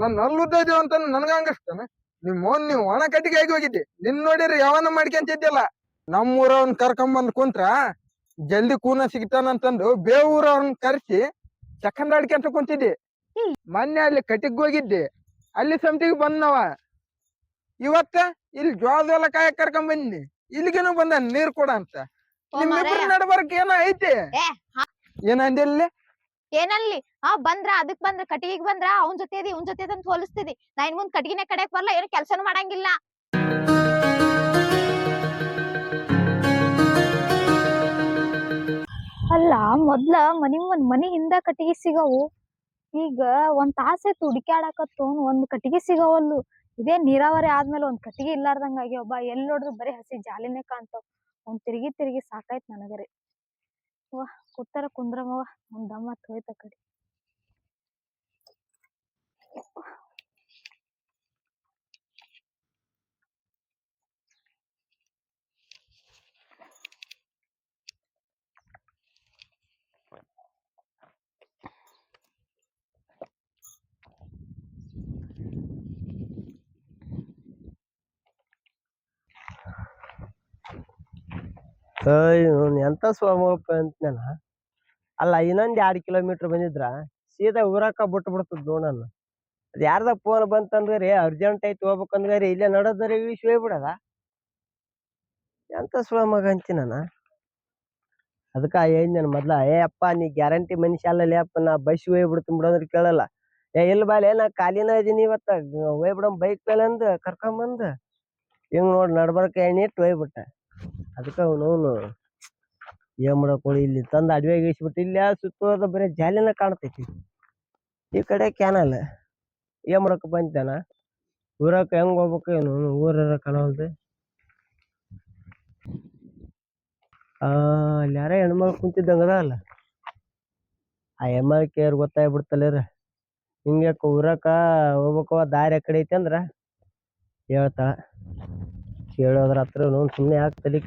ನಾನ್ ನಲ್ಲುದ್ದೇವ್ ಅಂತ ನನ್ಗ ಹಂಗಸ್ತಾನೆ ನಿಮ್ ಮೋನ್ ನೀವು ಒಣ ಕಟ್ಟಿಗೆ ಆಗಿ ಹೋಗಿದ್ದಿ? ನಿನ್ ನೋಡಿರಿ ಯಾವನ ಮಾಡ್ಕೊಂತಿದ್ದಿಲ್ಲ ಕರ್ಕೊಂಡ್ ಬಂದ್ ಕುಂತ್ರ ಜಲ್ದಿ ಕೂನ ಸಿಗ್ತಾನಂತಂದು ಬೇವೂರವ್ರನ್ ಕರ್ಸಿ ಚಕಂದ ಆಡ್ಕೊಂತ ಕುಂತಿದ್ದಿ. ಕುಂತಿದ್ದೆ ಮೊನ್ನೆ ಅಲ್ಲಿ ಕಟ್ಟಿಗ್ ಹೋಗಿದ್ದಿ. ಅಲ್ಲಿ ಸಂತಿಗೆ ಬಂದವ ಇವತ್ತ ಇಲ್ಲಿ ಜ್ವಾಲ ಹೊಲ ಕಾಯಕ್ ಕರ್ಕೊಂಡ್ ಬಂದಿ ಇಲ್ಲಿಗೇನು ಬಂದ ನೀರ್ ಕೊಡ ಅಂತ. ನಿಮ್ ನಿಮ್ಮಿಬ್ರ ಮಾರಾಯ. ನಡ್ಬರ್ಕ್ ಏನೋ ಐತಿ? ಏನಂದಿಲ್ಲಿ ಏನಲ್ಲಿ? ಆ, ಬಂದ್ರ, ಅದಕ್ ಬಂದ್ರ, ಕಟ್ಟಿಗೆಗ್ ಬಂದ್ರ, ಅವನ್ ಜೊತೆ ಇದಿ ಇವನ್ ಜೊತೆ ಅಂತ ಹೋಲಿಸ್ತಿದಿ. ನಾ ಇನ್ ಮುಂದ್ ಕಟ್ಟಿಗೆನೆ ಕಡೆಕ್ ಬರ್ಲ, ಏನು ಕೆಲ್ಸನೂ ಮಾಡಂಗಿಲ್ಲ. ಅಲ್ಲ, ಮೊದ್ಲ ಮನಿ ಮುಂದ್ ಮನಿ ಹಿಂದ ಕಟ್ಟಿಗೆ ಸಿಗವು. ಈಗ ಒಂದ್ ತಾಸ ಹುಡುಕ್ಯಾಡಕತ್ತೋನ್ ಹುಡುಕ್ಯಾಡಕತ್ತು ಒಂದ್ ಕಟ್ಟಿಗೆ ಸಿಗವಲ್ಲು. ಇದೇ ನೀರಾವರಿ ಆದ್ಮೇಲೆ ಒಂದ್ ಕಟ್ಟಿಗೆ ಇಲ್ಲಾರ್ದಂಗ ಆಗ್ಯಾವ ಎಲ್ ನೋಡಿದ್ರು ಬರೀ ಹಸಿ ಜಾಲಿನೇ ಕಾಣ್ತಾವ್. ಒಂದ್ ತಿರುಗಿ ತಿರುಗಿ ಸಾಕಾಯ್ತ್ ನನಗರಿ. ವಾ ಕುತ್ತರ ಕುಂದ್ರಮವ್ವ ಒಂದ್ ದಮ್ಮ ಹೋಯ್ತ ಕಡೆ. ಎಂತ ಸ್ವಾಮಪ್ಪ ಅಂತೇನ ಅಲ್ಲ, ಇನ್ನೊಂದ್ ಎರಡ್ ಕಿಲೋಮೀಟರ್ ಬಂದಿದ್ರ, ಸೀದಾ ಊರಾಕ ಬಿಟ್ಟು ಬಿಡ್ತದ ನೋಡನ್ನ ಅದ್ ಯಾರ್ದ ಫೋನ್ ಬಂತಂದ್ರೆ ಅರ್ಜೆಂಟ್ ಐತಿ ಹೋಗ್ಬೇಕಂದ್ರೆ ಇಲ್ಲೇ ನಡೋದ್ರೆ ವಿಶ್ವ ಹೋಗ್ಬಿಡದ ಎಂತ ಸುಳ ಮಗ ಅಂತಿ ನಾನ ಅದಕ್ಕ ಏನ್ ನಾನು ಮೊದ್ಲ, ಏ, ಅಪ್ಪ, ನೀ ಗ್ಯಾರಂಟಿ ಮನುಷ್ಯ ಅಲ್ಲ ಅಪ್ಪ, ನಾ ಬಸ್ ಹೋಗ್ಬಿಡ್ತೀನಿ ಬಿಡೋದ್ರ ಕೇಳಲ್ಲ. ಏ, ಇಲ್ಲ ಬಾಲೆ, ನಾ ಕಾಲಿನ ಇದೀನಿ ಇವತ್ತ ಹೋಗ್ಬಿಡಮ್ ಬೈಕ್ ಮೇಲೆ ಅಂದ್, ಕರ್ಕೊಂಬಂದ್. ಹಿಂಗ್ ನೋಡ್ ನಡ್ಬರ್ಕ ಎಣ್ಣೆ ಇಟ್ಟು ಹೋಗ್ಬಿಟ್ಟ. ಅದಕ್ಕ ಅವನು ಏನ್ ಮಾಡಕ್ ಹೋಳಿ ಇಲ್ಲಿ ತಂದ್ ಅಡವಿಯಾಗ ಇಳಿಸ್ಬಿಟ್ಟು ಇಲ್ಲ ಸುತ್ತೋದ ಬರೀ ಜಾಲಿನ ಕಾಣ್ತೈತಿ. ಈ ಕಡೆ ಕ್ಯಾನಲ್ ಏನ್ ಮಾಡೋಕೆ ಬಂತಾನ ಊರಕ್ಕೆ ಹೆಂಗ್ ಹೋಗ್ಬೇಕು ಏನು? ಊರ ಕಾಣವಲ್ದು? ಅಲ್ಲಿ ಯಾರ ಹೆಣ್ಮಕ್ಳು ಕುಂತಿದ್ದಂಗದ ಅಲ್ಲ? ಆ ಹೆಮ್ಮಲ್ ಕೇರ್ ಗೊತ್ತಾಗ್ಬಿಡ್ತಲ್ಲ ಹಿಂಗೆ ಊರಕ ಹೋಗ್ಬೇಕು ದಾರಿ ಕಡೆ ಐತಿ ಅಂದ್ರ ಹೇಳ್ತಾಳ. ಕೇಳೋದ್ರ ಹತ್ರ ಸುಮ್ಮನೆ ಯಾಕೆ ತಲೆ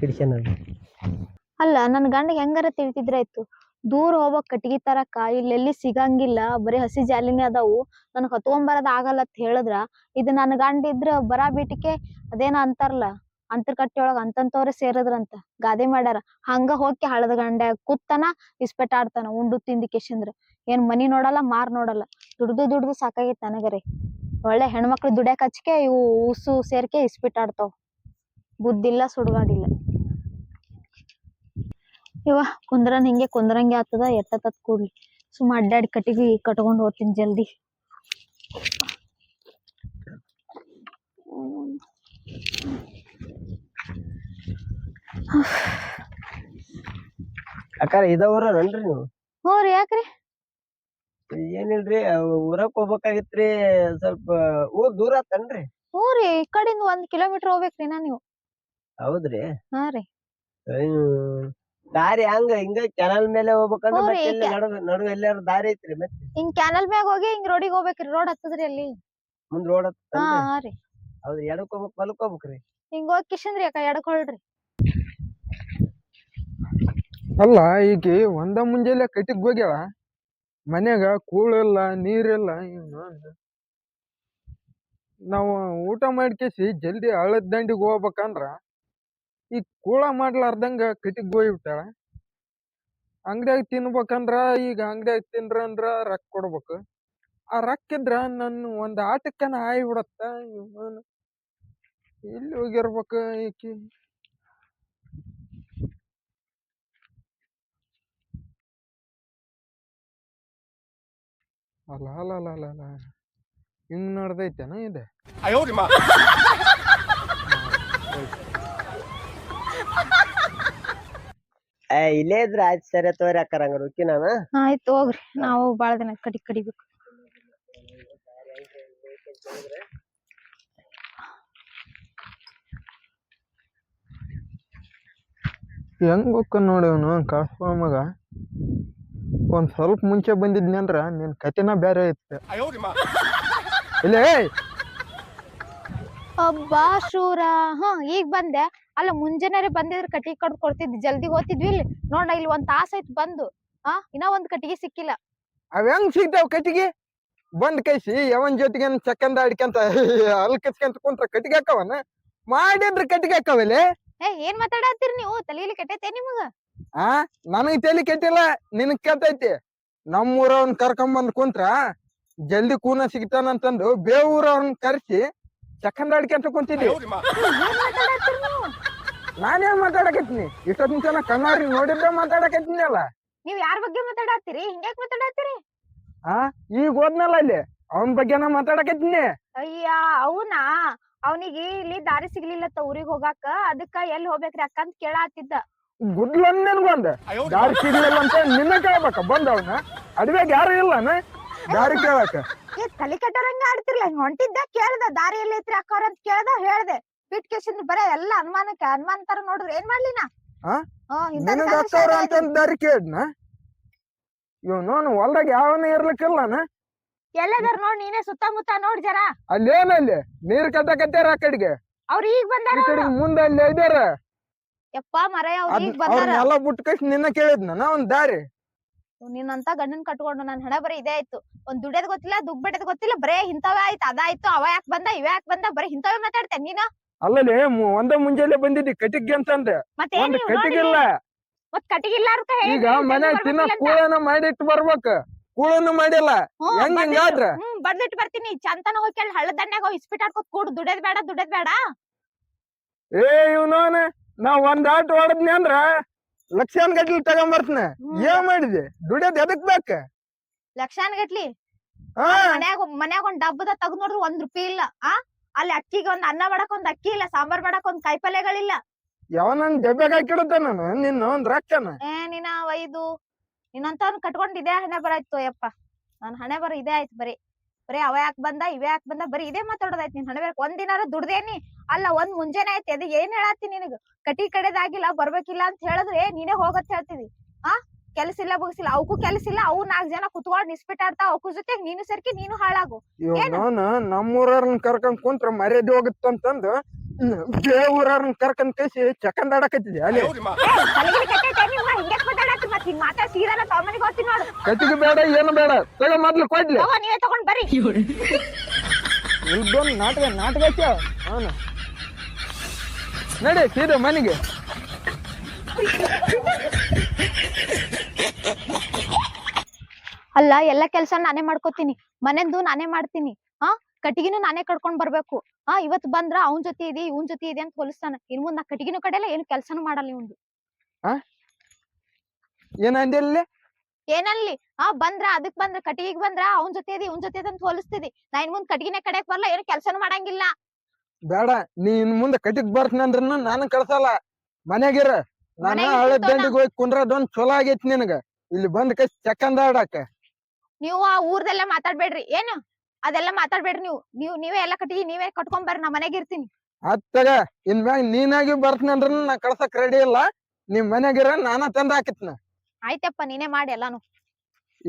ಅಲ್ಲ, ನನ್ ಗಂಡ ಹೆಂಗಾರ ತಿಳಿತಿದ್ರಾಯ್ತು ದೂರ ಹೋಗ್ಬೇಕ್ ಕಟ್ಗಿ ತರಕ ಇಲ್ಲೆಲ್ಲಿ ಸಿಗಂಗಿಲ್ಲ, ಬರೀ ಹಸಿ ಜಾಲಿನೇ ಅದಾವು. ನನಗೆ ಹೊತ್ಕೊಂಬರದ್ ಆಗಲ್ಲ ಅಂತ ಹೇಳಿದ್ರ, ಇದು ನನ್ ಗಂಡ ಇದ್ರ ಬರಾ ಬಿಟ್ಟಿಕೆ ಅದೇನ ಅಂತಾರಲ್ಲ ಅಂತರ್ ಒಳಗ ಅಂತಂತವ್ರೆ ಸೇರದ್ರಂತ ಗಾದೆ ಮಾಡ್ಯಾರ. ಹಂಗ ಹೋಗಿ ಹಳದ ಗಂಡ ಕೂತನ ಇಸ್ಪೆಟ್ ಆಡ್ತಾನ ಉಂಡು ತಿಂದ ಕೇಶಂದ್ರ. ಏನ್ ಮನಿ ನೋಡಲ್ಲ, ಮಾರ್ ನೋಡಲ್ಲ. ದುಡ್ದು ದುಡ್ದು ಸಾಕಾಗೈತೆ ನನಗರೆ. ಒಳ್ಳೆ ಹೆಣ್ಮಕ್ಳು ದುಡ್ಯಾಕ್ ಹಚ್ಕೆ ಇವು ಉಸು ಸೇರ್ಕೆ ಇಸ್ಪಿಟ್ ಆಡ್ತಾವ್ ಬುದ್ಧಿಲ್ಲ ಸುಡ್ಗಾಡಿಲ್ಲ. ಇವ ಕುಂದ್ರನ್ ಹಿಂಗೆ ಕುಂದ್ರಂಗೆ ಆಗ್ತದ ಎಟ್ಟತತ್ ಕೂಡ್ಲಿ. ಸುಮ್ಮ ಅಡ್ಡಾಡಿ ಕಟ್ಟಿಗೆ ಕಟ್ಕೊಂಡು ಹೋಗ್ತೀನಿ ಜಲ್ದಿ. ಅಕ್ಕಾರ ಇದ ಊರನ್ರಿ ನೀವು? ಹ್ಞೂ ರೀ ಯಾಕ್ರಿ ಏನಿಲ್ರಿ ಊರಕ್ ಹೋಗ್ಬೇಕಾಗಿತ್ರಿ ಸ್ವಲ್ಪ ಊರ್ ದೂರ ಆತನ್ರಿ? ಹ್ಞೂ ರೀ ಈ ಕಡೆಯಿಂದ ಒಂದ್ ಕಿಲೋಮೀಟರ್ ಹೋಗ್ಬೇಕ್ರಿ ನಾ ನೀವು. ಹೌದ್ರಿ? ಹಾ ರೀ. ಅಯ್ಯೋ. ದಾರಿ ಹಂಗ ಹಿಂಗ ಕೆನಲ್ ಮೇಲೆ ಹೋಗ್ಬೇಕಂದ್ರ ಹ್ಞೂ ರೀ, ಮತ್ತೆ ಎಲ್ಲಿ ಕ್ಯಾ- ನಡು ನಡು ಎಲ್ಲಾರು ದಾರಿ ಐತ್ರಿ ಮತ್ತೆ? ಹಿಂಗ್ ಕ್ಯಾನಲ್ ಮ್ಯಾಗ ಹೋಗಿ ಹಿಂಗ್ ರೋಡಿಗೆ ಹೋಗ್ಬೇಕ್ರಿ ರೋಡ್ ಹತ್ತದ್ರಿ ಅಲ್ಲಿ. ಮುಂದ್ ರೋಡ್ ಹಾ ಹಾ ರೀ. ಹೌದ್ರಿ ಎಡಕ್ ಹೋಗ್ಬೇಕು ಬಲಕ್ ಹೋಗ್ಬೇಕ್ರಿ? ಹಿಂಗ್ ಹೋಗಿ ಕಿಶನ್ರಿ ಅಕ್ಕ ಎಡ್ಕೊಳ್ರಿ ಅಲ್ಲ ಈಗ ಒಂದ ಮುಂಜಾನೆ ಕಟ್ಟಿಗ್ ಹೋಗ್ಯಾಳ. ಮನ್ಯಾಗ ಕೂಳಿಲ್ಲ ನೀರಿಲ್ಲ ನಾವು ಊಟ ಮಾಡ್ಕೇಸಿ ಜಲ್ದಿ ಹಳ್ಳದ ದಂಡಿಗೆ ಹೋಗ್ಬೇಕಂದ್ರ ಈ ಕೂಳ ಮಾಡ್ಲಾರ್ದಂಗ ಕಟ್ಟಿಗ್ ಹೋಗ್ಬಿಟ್ಟಾಳ ಅಂಗಡಿಯಾಗ ತಿನ್ಬೇಕಂದ್ರ ಈಗ ಅಂಗಡಿಯಾಗ ತಿನ್ರ ಅಂದ್ರ ರೊಕ್ಕ ಕೊಡ್ಬೇಕು. ಆ ರೊಕ್ಕ ಇದ್ರ ನನ್ನ ಒಂದ್ ಆಟಕ್ಕನ ಆಯ್ ಬಿಡತ್ತ. ಎಲ್ಲಿ ಹೋಗಿರ್ಬೇಕು ಈಕಿ? ಅಲ್ಲ ಅಲ್ಲ ಅಲ್ಲ ಅಲ್ಲ ಅಲ್ಲ. ಹಿಂಗ್ ನಡ್ದೈತೇನ ಇದೆ? ಏ ಇಲ್ಲೇ ಇದ್ರ ಆಯ್ತು ಸರಿ ತೋರಿ ಅಕ್ಕಾರ ಹಂಗಾರ ಓಕೆ ನಾನು ಆಯ್ತು ಹೋಗ್ರಿ ನಾವು ಬಾಳ ದಿನ ಕಡಿ ಕಡಿಬೇಕು. ಹೆಂಗ್ ಹೋಗ್ಕ ನೋಡಿ ಅವನು ಕಳ್ಸ್ಕೊ ಮಗ. ಒಂದ್ ಸ್ವಲ್ಪ ಮುಂಚೆ ಬಂದಿದ್ನಿ ಅಂದ್ರ ನಿನ್ ಕತೆನ ಬೇರೆ ಇತ್ತು ಇಲ್ಲೇ ಅಬ್ಬಾ ಶೂರ. ಹಾ ಈಗ ಬಂದೆ. ಅಲ್ಲ ಮುಂಜಾನೆ ಬಂದಿದ್ರೆ ಕಟ್ಟಿಗೆ ಕಡ್ದು ಕೊಡ್ತಿದ್ವಿ ಜಲ್ದಿ ಹೋಗ್ತಿದ್ವಿ ಇಲ್ಲಿ. ನೋಡ ಇಲ್ಲಿ ಒಂದ್ ತಾಸ ಆಯ್ತು ಬಂದು. ಹಾ ಇನ್ನ ಒಂದ್ ಕಟ್ಟಿಗೆ ಸಿಕ್ಕಿಲ್ಲ. ಅವ್ ಹೆಂಗ್ ಸಿಗ್ತಾವ್ ಕಟ್ಟಿಗೆ ಬಂದ್ ಕೈಸಿ ಯಾವನ್ ಜೊತೆಗೆ ಚಕ್ಕಂದ ಆಡ್ಕಂತ ಅಲ್ಕಿಸ್ಕಂತ ಕುಂತ್ರ ಕಟ್ಟಿಗೆ ಹಾಕವನ ಮಾಡಿದ್ರ ಕಟ್ಟಿಗೆ ಹಾಕವಲೆ ಏ ಏನ್ ಮಾತಾಡತ್ತೀರಿ ನೀವು? ತಲೆಯಲ್ಲಿ ಕೆಟ್ಟೈತೆ ನಿಮಗ? ಆ ನನಗ್ ತಲಿ ಕೆಟ್ಟಿಲ್ಲ ನಿನಗ್ ಕೆಟ್ಟೈತಿ. ಕರ್ಕೊಂಡ್ ಬಂದ್ ಕುಂತ್ರ ಜಲ್ದಿ ಕೂನ ಸಿಗ್ತಾನಂತಂದು ಬೇವೂರವ್ನ ಕರ್ಸಿ ಚಕ್ಕಂದ ಆಡ್ಕಂತ ಕುಂತಿದ್ದಿ ನಾನೇನ್ ಮಾತಾಡಕತ್ತೀನಿ? ಇಷ್ಟೊತ್ತಿನ ತನ ಕಣ್ಣಾರಿ ನೋಡಿದ್ರೆ ಮಾತಾಡಕತ್ತೀನಿ ಅಲ್ಲ. ನೀವ್ ಯಾರ ಬಗ್ಗೆ ಮಾತಾಡತ್ತೀರಿ? ಹಿಂಗ್ಯಾಕ್ ಮಾತಾಡತ್ತೀರಿ? ಆ? ಈಗ ಹೋದ್ನಲ್ಲ ಅಲ್ಲಿ. ಅವನ್ ಬಗ್ಗೆನ ಮಾತಾಡಕತ್ತೀನಿ. ಅಯ್ಯ ಅವನಾ? ಅವನಿಗೆ ಇಲ್ಲಿ ದಾರಿ ಸಿಗ್ಲಿಲ್ಲತ್ತ ಊರಿಗ್ ಹೋಗಾಕ. ಅದಕ್ಕ ಎಲ್ಲಿ ಹೋಗ್ಬೇಕ್ರಿ ಅಕ್ಕ ಅಂತ ಕೇಳಾತಿದ್ದ ನಿನ್ಗೊಂದ್ ದಾರಿ ಸಿಗ್ಲಿಲ್ಲ ಅಂತ ನಿನ್ನ ಕೇಳ್ಬೇಕ. ಬಂದ ಅವನ. ಅಡ್ವ್ಯಾಗ ಯಾರು ಇಲ್ಲನ ದಾರಿ ಕೇಳಾಕ ಏ ತಲೆ ಕೆಟ್ಟರಂಗ ಆಡ್ತಿರ್ಲ. ಹಿಂಗ್ ಹೊಂಟಿದ್ದ ಕೇಳ್ದ. ದಾರಿ ಎಲ್ಲಿ ಐತ್ರಿ ಅಕ್ಕವ್ರ ಅಂತ ಕೇಳ್ದ ಹೇಳ್ದೆ. ಬಿಟ್ ಕೇಸಿಂದ ಬರೇ ಎಲ್ಲ ಅನುಮಾನಕ್ಕೆ ಅನುಮಾನ ತರ ನೋಡಿದ್ರೆ ಏನ್ ಮಾಡ್ಲಿ ನಾ? ಆ? ನಿನಗ ಹತ್ತವ್ರ. ಅಂತ ದಾರಿ ಇವನು ಹೊಲ್ದಾಗ ಯಾವನ ಇರ್ಲಿಕ್ಕಿಲ್ಲನ ಎಲ್ಲದಾರ ನೋಡ್ ನೀನೇ ಸುತ್ತಮುತ್ತ ನೋಡ್ ಜರ. ಅಲ್ಲೇನಲ್ಲಿ ನೀರ್ ಕಟ್ಟಕತ್ತಾರ ಆ ಕಡೆಗೆ? ಅವ್ರ ಈಗ ಬಂದಾರ ಈ ಕಡೆಗೆ ಮುಂದೆ ಅಲ್ಲಿ ಇದಾರ? ಯಪ್ಪ ಮರಯ ಅವ್ರ ಈಗ ಬಂದಾರ. ಅವ್ರನ್ನೆಲ್ಲ ಬಿಟ್ಟು ನಿನ್ನ ಕೇಳಿದ್ನ ನಾ ಒಂದ್ ದಾರಿ? ನಿನ್ನಂತ ಗಂಡನ್ ಕಟ್ಕೊಂಡು ನನ್ ಹಣ ಬರೀ ಇದೇ ಆಯ್ತು. ಒಂದ್ ದುಡ್ಯದ್ ಗೊತ್ತಿಲ್ಲ ದುಗ್ ಬಿಡದ್ ಗೊತ್ತಿಲ್ಲ ಬರೇ ಇಂತವೇ ಆಯ್ತು ಅದಾಯ್ತು ಅವ ಯಾಕ್ ಬಂದ ಇವ ಯಾಕ್ ಬಂದ ಬರೀ ಇಂತವೇ ಮಾತಾಡ್ತೇನೆ ನೀನು? ಅಲ್ಲಲ್ಲಿ ಒಂದೇ ಮುಂಜಾನೆ ಬಂದಿದ್ದಿ ಕಟಿಗೆ ಅಂತಂದೆ ಮತ್ತೆ ಒಂದ್ ಕಟಿಗಿಲ್ಲ ಅಂತ ಈಗ ಮನೆ ತಿನ್ನ ಕೂಳನ ಮಾಡಿಟ್ಟು ಬರ್ಬೇಕ. ಕೂಳನು ಮಾಡಿಲ್ಲ. ಹೆಂಗ್ ಹಿಂಗಾದ್ರ ಬಂದಿಟ್ಟು ಬರ್ತೀನಿ. ಚಂತನ ಹೋಗಿ ಕೇಳಿ ಹಳ್ಳ ದಂಡ್ಯಾಗ ಹೋಗಿ ಇಸ್ಪಿಟ್ ಆಡ್ಕೊತ್ ಕೂಡು. ದುಡ್ಯದ್ ಬೇಡ ದುಡದ್ ಬೇಡ. ಏ ಇವನ ನಾ ಒಂದ್ ಆಟ ಹೊಡದ್ನಿ ಅಂದ್ರ ಲಕ್ಷಾನ್ ಗಟ್ಲಿ ತಗೊಂಬರ್ತನ. ಏನ್ ಮಾಡಿದೆ? ದುಡಿಯೋದ್ ಎದಕ್ ಬೇಕ? ಲಕ್ಷಾನ್ ಗಟ್ಲಿ? ಮನ್ಯಾಗ ಮನ್ಯಾಗ ಒಂದ್ ಡಬ್ಬದ ತಗದ್ ನೋಡ್ರಿ ಒಂದ್ ರೂಪಾಯಿ ಇಲ್ಲ ಆ? ಅಲ್ಲಿ ಅಕ್ಕಿಗೆ ಒಂದ್ ಅನ್ನ ಮಾಡಕ್ ಒಂದ್ ಅಕ್ಕಿ ಇಲ್ಲ ಸಾಂಬಾರ್ ಮಾಡಕ್ ಒಂದ್ ಕಾಯಿಪಲ್ಯಗಳಿಲ್ಲ ಡಬ್ಬೆಗ್ ಹಾಕಿಡುತ್ತ ನಾನು? ನಿನ್ನ ಒಂದ್ ರೊಕ್ಕನ ಏ ನೀನ ಒಯ್ದು ನಿನ್ನಂತವ್ನ ಕಟ್ಕೊಂಡ್ ಇದೇ ಹಣೆ ಬರಾಯ್ತು ಯಪ್ಪ ನನ್ ಹಣೆ ಬರ ಇದೇ ಆಯ್ತು ಬರೀ. ಬರೀ ಅವ ಯಾಕೆ ಬಂದ ಇವ ಯಾಕೆ ಬಂದ ಬರೀ ಇದೇ ಮಾತಾಡೋದಾಯ್ತು. ನಿನ್ ಹಣೆ ಬರ ಒಂದ್ ದಿನಾರ ದುಡ್ದೇನಿ? ಅಲ್ಲ ಒಂದ್ ಮುಂಜಾನೆ ಆಯ್ತು. ಅದ ಏನ್ ಹೇಳತ್ತಿ ನಿನಗ? ಕಟಿ ಕಡೆದಾಗಿಲ್ಲ ಬರ್ಬೇಕಿಲ್ಲ ಅಂತ ಹೇಳಿದ್ರೆ ನೀನೇ ಹೋಗತ್ ಹೇಳ್ತಿದಿ. ಆ? ಕೆಲ್ಸ ಇಲ್ಲ ಬಗ್ಸಿಲ್ಲ ಅವಕ್ಕೂ ಕೆಲಸ ಇಲ್ಲ ಅವು ನಾಲ್ಕು ಜನ ಕುತ್ಕೊಂಡು ನಿಸ್ಪಿಟ್ ಆಡ್ತಾವ ಅವಕ್ಕೂ ಜೊತೆಗ್ ನೀನು ಸರ್ಕಿ ನೀನು ಹಾಳಾಗು. ನಾನು ನಮ್ಮೂರವ್ರನ್ ಕರ್ಕೊಂಡ್ ಕುಂತ್ರ ಮರ್ಯಾದೆ ಹೋಗುತ್ತಂತಂದು ಬೇವೂರವ್ರನ್ ಕರ್ಕೊಂಡ್ ಕೈಸಿ ಚಕಂದ್ ಆಡಕತ್ತಿದ್ದೆ ಅಲ್ಲಿ. ಕಟ್ಟಿಗೆ ಬೇಡ ಏನು ಬೇಡ ತಗೋ ಮೊದ್ಲು ಕೊಡ್ಲಿ. ನೀವೇ ತಗೊಂಡ್ ಬರ್ರಿ. ಇಲ್ದೊಂದ್ ನಾಟಕ ನಾಟಕ ಅವನು. ನಡಿ ಸೀದಾ ಮನೆಗೆ. ಅಲ್ಲ ಎಲ್ಲಾ ಕೆಲ್ಸ ನಾನೇ ಮಾಡ್ಕೋತೀನಿ ಮನೆಂದು ನಾನೇ ಮಾಡ್ತೀನಿ ಹಾ? ಕಟ್ಟಿಗಿನೂ ನಾನೇ ಕಟ್ಕೊಂಡ್ ಬರ್ಬೇಕು ಹಾ? ಇವತ್ ಬಂದ್ರ ಅವನ್ ಜೊತೆ ಇದೆ ಇವನ್ ಜೊತೆ ಇದೆ ಅಂತ ಹೋಲಿಸ್ತಾನ ಇನ್ ಮುಂದ್ ನಾ ಕಟ್ಟಿಗಿನೂ ಕಡೆಯಲ್ಲ ಏನು ಕೆಲ್ಸನು ಮಾಡಲ್ಲ ಇವ್ನ್ದು. ಏನಂದಿಲ್ಲ ಏನಲ್ಲಿ? ಆ ಬಂದ್ರ ಅದಕ್ ಬಂದ್ರ ಕಟ್ಟಿಗಿಗ್ ಬಂದ್ರ ಅವನ್ ಜೊತೆ ಇದೆ ಇವನ್ ಜೊತೆ ಇದೆ ಅಂತ ಹೋಲಿಸ್ತಿದಿ ನಾ ಇನ್ ಮುಂದ್ ಕಟ್ಟಿಗಿನ ಕಡೆಕ್ ಬರಲ್ಲ ಏನು ಕೆಲ್ಸನು ಮಾಡಂಗಿಲ್ಲ. ಬೇಡ ನೀ ಇನ್ ಮುಂದೆ ಕಟ್ಟಿಗ್ ಬರ್ತನಂದ್ರ ನಾನು ಕಳ್ಸಲ್ಲ ಮನೆಗಿರ ನಾನು ಹಳೆ ದಂಡಿಗೆ ಹೋಗಿ ಕುಂದ್ರದೊಂದ್ ಚಲೋ ಆಗೈತಿ ನಿನಗ ಇಲ್ಲಿ ಬಂದ್ ಕೈ ಚಕ್ಕಂದಾಡಕ್ಕೆ ನೀವು ಆ ಊರ್ದೆಲ್ಲ ಮಾತಾಡ್ಬೇಡ್ರಿ. ಏನು? ಅದೆಲ್ಲ ಮಾತಾಡ್ಬೇಡ್ರಿ ನೀವು. ನೀವು ನೀವೇ ಎಲ್ಲ ಕಟ್ಟಿ ನೀವೇ ಕಟ್ಕೊಂಡ್ ಬರ್ರಿ ನಾ ಮನೆಗೆ ಇರ್ತೀನಿ. ಅತ್ತಗ ಇನ್ ಮ್ಯಾಗ ನೀನಾಗಿ ಬರ್ತೀನಿ ನಾ ಕಳ್ಸಕ್ ರೆಡಿ ಇಲ್ಲ. ನಿಮ್ ಮನೆಗಿರ ನಾನ ತಂದ ಹಾಕಿತ್ನ. ಆಯ್ತಪ್ಪ ನೀನೇ ಮಾಡಿ ಎಲ್ಲಾನು.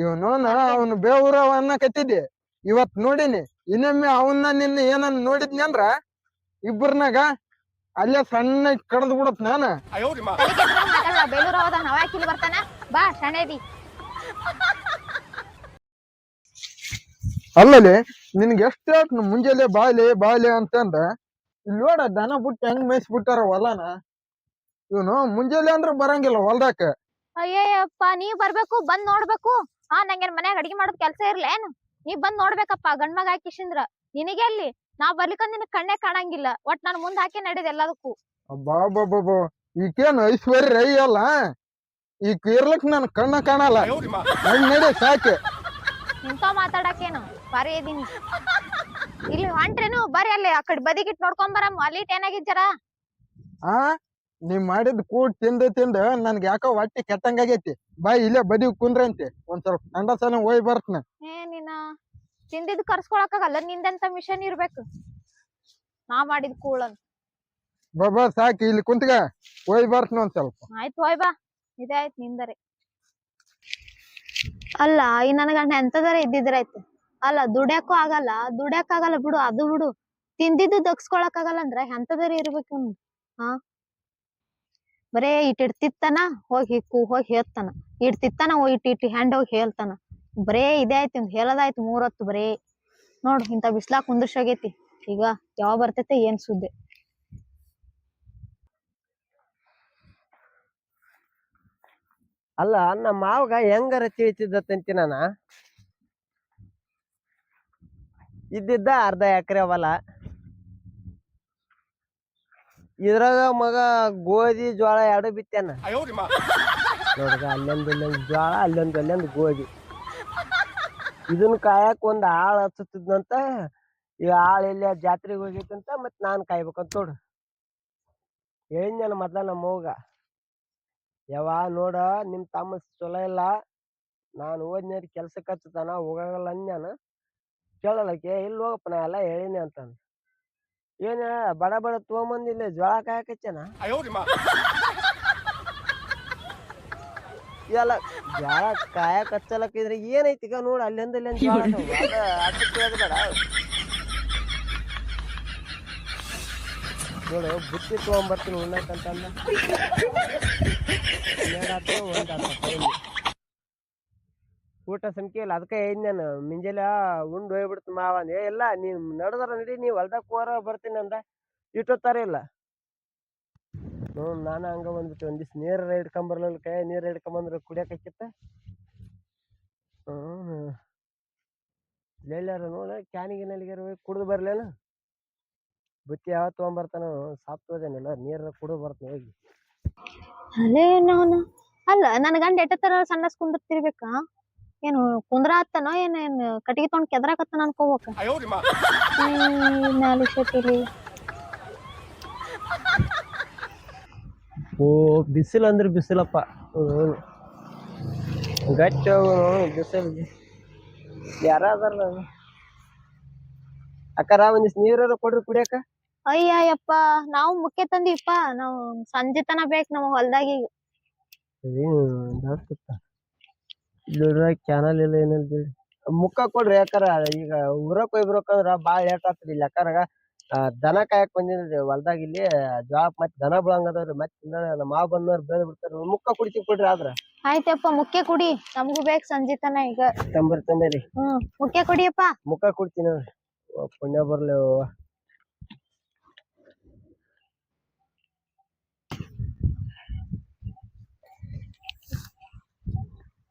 ಇವನೋನ. ಅವನು ಬೇವುರವನ್ನ ಕತ್ತಿದ್ದೆ ಇವತ್ ನೋಡಿನಿ. ಇನ್ನೊಮ್ಮೆ ಅವನ್ನ ನಿನ್ನ ಏನನ್ನ ನೋಡಿದ್ನಿ ಅಂದ್ರ ಇಬ್ಬರನಾಗ ಅಲ್ಲೇ ಸಣ್ಣ ಕಡದ್ ಬಿಡತ್ ನಾನು. ಬೇಲೂರ್ ಹೋದ ನಾವ ಇಲ್ಲಿ ಬರ್ತಾನ? ಬಾ ಶಣೇದಿ ಅಲ್ಲಲ್ಲಿ ನಿನ್ಗೆ ಎಷ್ಟ್ ಹೇಳ್ತ ಮುಂಜಾನೆ ಬಾಯ್ಲಿ ಬಾಯ್ಲಿ ಅಂತಂದ ಇಲ್ಲಿ ನೋಡ ದನ ಬಿಟ್ಟು ಹೆಂಗ್ ಮೇಯಿಸ್ಬಿಟ್ಟಾರ ಹೊಲನ. ಇವನು ಮುಂಜಾನೆ ಅಂದ್ರ ಬರಂಗಿಲ್ಲ ಹೊಲ್ದಾಕ. ಅಯ್ಯಪ್ಪ ನೀ ಬರ್ಬೇಕು ಬಂದ್ ನೋಡ್ಬೇಕು. ಆ ನಂಗೇನ್ ಮನ್ಯಾಗ ಅಡಿಗೆ ಮಾಡೋದ್ ಕೆಲ್ಸ ಇರ್ಲ ಏನು? ನೀ ಬಂದ್ ನೋಡ್ಬೇಕಪ್ಪ ಗಂಡ್ ಮಗ ಹಾಕಿಸಿಂದ್ರ. ನಿನಗೆ ಅಲ್ಲಿ ನಾ ಬರ್ಲಿಕ್ಕ ನಿನ್ ಕಣ್ಣೆ ಕಾಣಂಗಿಲ್ಲ. ಒಟ್ ನಾನ್ ಮುಂದ್ ಹಾಕಿ ನಡೆದ ಎಲ್ಲದಕ್ಕೂ. ಅಬ್ಬಾ ಬಾ ಬಾ ಬಾ ಈಕೇನು ಐಶ್ವರ್ಯ ಅಯ್ಯಲ್ಲ ಅಲ್ಲ? ಈಗ ಇರ್ಲಕ್ ನನ್ ಕಣ್ಣ ಕಾಣಲ್ಲ. ನಡಿ ಸಾಕೆ. ನಿಂತ ಮಾತಾಡಕೇನು ಬಾರಿ ಇದೀನಿ. ಇಲ್ಲಿ ಹೊಂಟ್ರೇನು? ಬರ್ರಿ ಅಲ್ಲಿ ಆ ಕಡೆ ಬದಿಗಿಟ್ ನೋಡ್ಕೊಂಡ್ ಬರಮ್ಮ ಅಲ್ಲಿ ಏನಾಗಿದ್ ಜರ ಆ? ನೀ ಮಾಡಿದ್ ಕೂಡ್ ತಿಂದು ತಿಂದು ನನ್ಗೆ ಯಾಕೋ ಹೊಟ್ಟಿ ಕೆಟ್ಟಂಗಾಗೈತಿ ಬಾಯ್ ಇಲ್ಲೇ ಬದಿ ಕುಂದ್ರಂತೆ ಒಂದ್ ಸ್ವಲ್ಪ ಕಂಡಸನ ಹೋಯ್ ಬರ್ತನ. ಏ ನೀನ? ತಿಂದಿದ್ ಕರ್ಸ್ಕೊಳಕಾಗಲ್ಲ ನಿಂದಂತ ಮಿಷನ್ ಇರ್ಬೇಕು. ನಾ ಮಾಡಿದ್ ಕೂಳನ್. ಬಾ ಬಾ ಸಾಕು. ಇಲ್ಲಿ ಕುಂತ್ಗ ಹೋಯ್ ಬರ್ತನ ಒಂದ್ ಸ್ವಲ್ಪ. ಆಯ್ತು ಹೋಯ್ ಬಾ. ಇದೇ ಆಯ್ತು ನಿಂದರೆ. ಅಲ್ಲ, ಈ ನನಗ ಎಂತದಾರ ಇದ್ದಿದ್ರಾಯ್ತು ಅಲ್ಲ, ದುಡ್ಯಾಕು ಆಗಲ್ಲ. ದುಡ್ಯಾಕ್ ಆಗಲ್ಲ ಬಿಡು, ಅದು ಬಿಡು. ತಿಂದಿದ್ದು ದಗ್ಸ್ಕೊಳಕ್ ಆಗಲ್ಲ ಅಂದ್ರ ಎಂತದಾರ ಇರ್ಬೇಕು ಹಾ ಬರೇ ಇಟ್ ಇಟ್ ತಿತ್ತಾನ ಹೋಗಿ ಹಿಕ್ಕು, ಹೋಗಿ ಹೇಳ್ತಾನ. ಇಟ್ ತಿತ್ತಾನ ಹೋಗಿ ಇಟ್ ಇಟ್ ಹ್ಯಾಂಡ್ ಹೋಗಿ ಹೇಳ್ತಾನ. ಬರೇ ಇದೇ ಆಯ್ತು ಹೇಳೋದಾಯ್ತು ಮೂರೊತ್ತು ಬರೇ. ನೋಡ್ ಇಂತ ಬಿಸ್ಲಾಗ್ ಕುಂದ್ರಸಾಗೈತಿ ಈಗ ಯಾವಾಗ ಬರ್ತೈತೆ ಏನ್ ಸುದ್ದಿ? ಅಲ್ಲ ನಮ್ಮ ಮಾವಗ ಹೆಂಗಾರ ತಿಳಿತಿದ್ದತ್ತಂತಿ ನಾನ? ಇದ್ದಿದ್ದ ಅರ್ಧ ಎಕರೆ ಹೊಲ. ಇದ್ರಾಗ ಮಗ ಗೋಧಿ ಜೋಳ ಎರಡು ಬಿತ್ತೇನ. ನೋಡ್ಗ ಅಲ್ಲೊಂದು ಇಲ್ಲೊಂದು ಜೋಳ ಅಲ್ಲೊಂದು ಅಲ್ಲೊಂದು ಗೋಧಿ. ಇದನ್ನ ಕಾಯಕ್ ಒಂದ್ ಆಳ್ ಹಚ್ಚುತ್ತಿದ್ನಂತ, ಈ ಆಳ್ ಇಲ್ಲಿ ಜಾತ್ರೆಗೆ ಹೋಗಿತ್ತಂತ ಮತ್ ನಾನ್ ಕಾಯ್ಬೇಕಂತ ನೋಡು. ಹೇಳಿದ್ನಲ್ಲ ಮೊದ್ಲ ನಮ್ಮ ಯವ್ವ ನೋಡ ನಿಮ್ ತಮ್ಮ ಚಲೋ ಇಲ್ಲ. ನಾನು ಓದ್ನೇರಿ ಕೆಲ್ಸಕ್ಕೆ ಹಚ್ಚತಾನ ಹೋಗಲ್ಲ ಅಂದ್ಯಾನ. ಕೇಳಲಕ್ಕೆ ಇಲ್ಲಿ ಹೋಗಪ್ಪ ನಾ ಎಲ್ಲ ಹೇಳಿನಿ ಅಂತಾನ ಏನ ಬಡ ಬಡ ತೊಗೊಂಬಂದ್ ಇಲ್ಲಿ ಜೋಳ ಕಾಯಕಚ್ಚನ ಎಲ್ಲ ಜ್ವಾಳ ಕಾಯಕ್ ಹಚ್ಚಲಕ್ಕ ಇದ್ರೆ ಏನೈತಿ ಈಗ ನೋಡು ಅಲ್ಲಿಂದ ಇಲ್ಲಿ ಜೋಳ ಅದಾವು. ಅದು ಬೇಡ. ನೋಡು ಬುತ್ತಿ ತೊಗೊಂಬರ್ತೀನಿ ಉಣ್ಣಕ್ಕಂತಂದ ಊಟ ಸಂಖ್ಯೆ ಇಲ್ಲ ಅದಕ್ಕೆ ನಾನು ಮಿಂಜಲ ಉಂಡು ಹೋಗ್ಬಿಡ್ತು ಮಾವ ಅಂದೆ ಇಲ್ಲ, ನೀನ್ ನಡ್ದಾರ ನಡಿ, ನೀವ್ ಹೊಲ್ದಾಗ ಕೋರ ಬರ್ತೀನಿ ಅಂದ ಇಟ್ಟೋತಾರ ಇಲ್ಲ. ಹ್ಞೂ, ನಾನು ಹಂಗ ಬಂದ್ಬಿಟ್ಟು ಒಂದಿವ್ಸ ನೀರ ಹಿಡ್ಕೊಂಬರ್ಲಿಲ್ಲ ಕೈ, ನೀರು ಹಿಡ್ಕೊಂಬಂದ್ರೆ ಕುಡಿಯಕಕ್ಕಿತ್ತ ಹ್ಞೂ. ಎಲ್ಲಾರ ನೋಡ, ಕ್ಯಾನಿಗೆ ನಲಿಗಾರ ಹೋಗಿ ಕುಡ್ದು ಬರ್ಲೇನ. ಬುತ್ತಿ ಯಾವ ತೊಗೊಂಬರ್ತಾನ ಸಾಪ್ ಹೋದೇನಿಲ್ಲ ನೀರ ಕುಡಿದು ಬರ್ತಾನೆ ಹೋಗಿ. ನಾನು. ಅಲ್ಲ, ನನ್ ಗಂಡ ಎಟ್ಟತ್ತರ ಸಣ್ಣಸ್ ಕುಂದಿರ್ತಿರ್ಬೇಕಾ ಏನು ಕುಂದ್ರ ಹತ್ತನೋ ಏನ್ ಏನ್ ಕಟ್ಟಿಗೆ ತೊಗೊಂಡ್ ಕೆದ್ರಾಕತ್ತನ ಅನ್ಕೋಬೇಕ. ಓ, ಬಿಸಿಲು ಅಂದ್ರೆ ಬಿಸಿಲಪ್ಪ. ಗಟ್ಟಿ ಬಿಸಿಲು. ಯಾರ ಅದಾರ ಅಕ್ಕಾರ ಒಂದಿವ್ಸ ನೀರಾರ ಕೊಡ್ರಿ ಕುಡಿಯಕ ಅಯ್ಯ ಯಪ್ಪ ನಾವು ಮುಖ್ಯ ತಂದಿವಪ್ಪ. ನಾವು ಸಂಜೆ ತನ ಬೇಕ್ ನಮ್ ಹೊಲ್ದಾಗ ಈಗ ಕ್ಯಾನಲ್ ಇಲ್ಲ ಏನಿಲ್ಲ ಬಿಡಿ. ಮುಖ ಕೊಡ್ರಿ ಯಾಕಾರ? ಈಗ ಊರಕ್ ಹೋಗಿ ಬರ್ಬೇಕಂದ್ರ ಬಾಳ ಲೇಟ್ ಆತ್ರಿ ಯಾಕಂದ್ರ ದನ ಕಾಯಕ್ ಬಂದಿನ್ರಿ ಹೊಲ್ದಾಗ ಇಲ್ಲಿ. ಜಾಬ್ ಮತ್ ದನ ಬೆಳಂಗ್ ಅದಾವ್ರಿ. ಮತ್ ನಮ್ಮ ಮಾವ ಬಂದವ್ರು ಬೆಳೆದ್ ಬಿಡ್ತಾರ ಮುಖ ಕುಡಿತಿ ಕೊಡ್ರಿ ಆದ್ರ. ಆಯ್ತಪ್ಪ ಮುಖ್ಯ ಕುಡಿ. ನಮಗೂ ಬೇಕ್ ಸಂಜೆ ತನ ಈಗ. ತಂಬರ್ ತಂಬರಿ. ಹ್ಮ್ ಮುಖ್ಯ ಕುಡಿಯಪ್ಪ. ಮುಖ ಕುಡ್ತೀನಿ ನೋಡ್ರಿ. ಪುಣ್ಯ ಬರ್ಲಿ